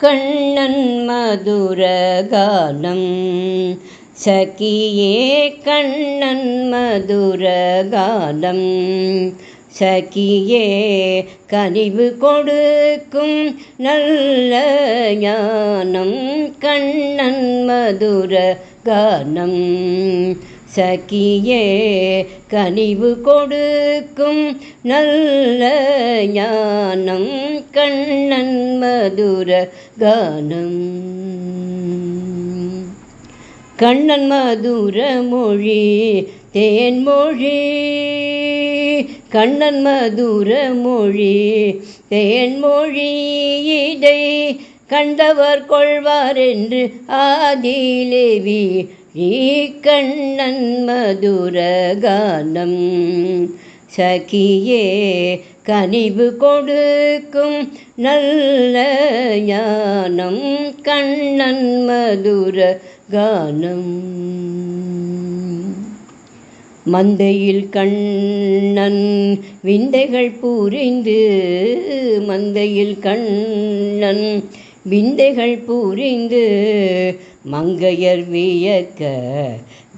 கண்ணன் மதுரகானம் சகியே கண்ணன் மதுரகானம் சகியே கனிவு கொடுக்கும் நல்ல ஞானம். கண்ணன் மதுர கானம் சகியே கனிவு கொடுக்கும் நல்ல ஞானம் கண்ணன் மதுர கானம். கண்ணன் மதுர மொழி தேன்மொழி கண்ணன் மதுர மொழி தேன்மொழி இதை கண்டவர் கொள்வார் என்று ஆதிலேவி நீ கண்ணன் மதுர கானம் சகியே கனிவு கொடுக்கும் நல்ல ஞானம் கண்ணன் மதுர கானம் மந்தையில் கண்ணன் விந்தைகள் புரிந்து மந்தையில் கண்ணன் விந்தைகள் புரிந்து மங்கையர் வியக்க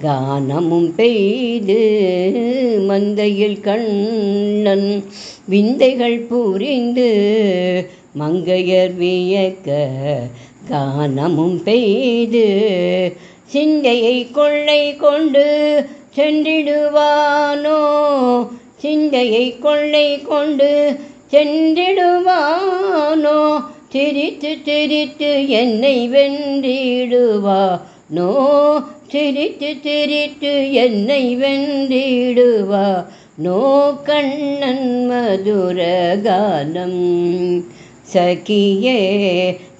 கானமும் பெய்து மந்தையில் கண்ணன். விந்தைகள் புரிந்து மங்கையர் வியக்க கானமும் பெய்து சிந்தையை கொள்ளை கொண்டு சென்றிடுவானோ? சிந்தையை கொள்ளை கொண்டு சென்றிடுவானோ? சிரித்து சிரித்து என்னை வென்றிடுவா? நோ சிரித்து சிரித்து என்னை வென்றிடுவா? நோ கண்ணன் மதுரகானம் சகியே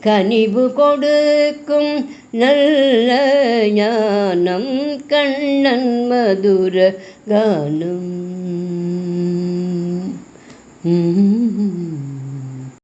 கனிவு கொடுக்கும் நல்ல ஞானம் கண்ணன் மதுர கானம்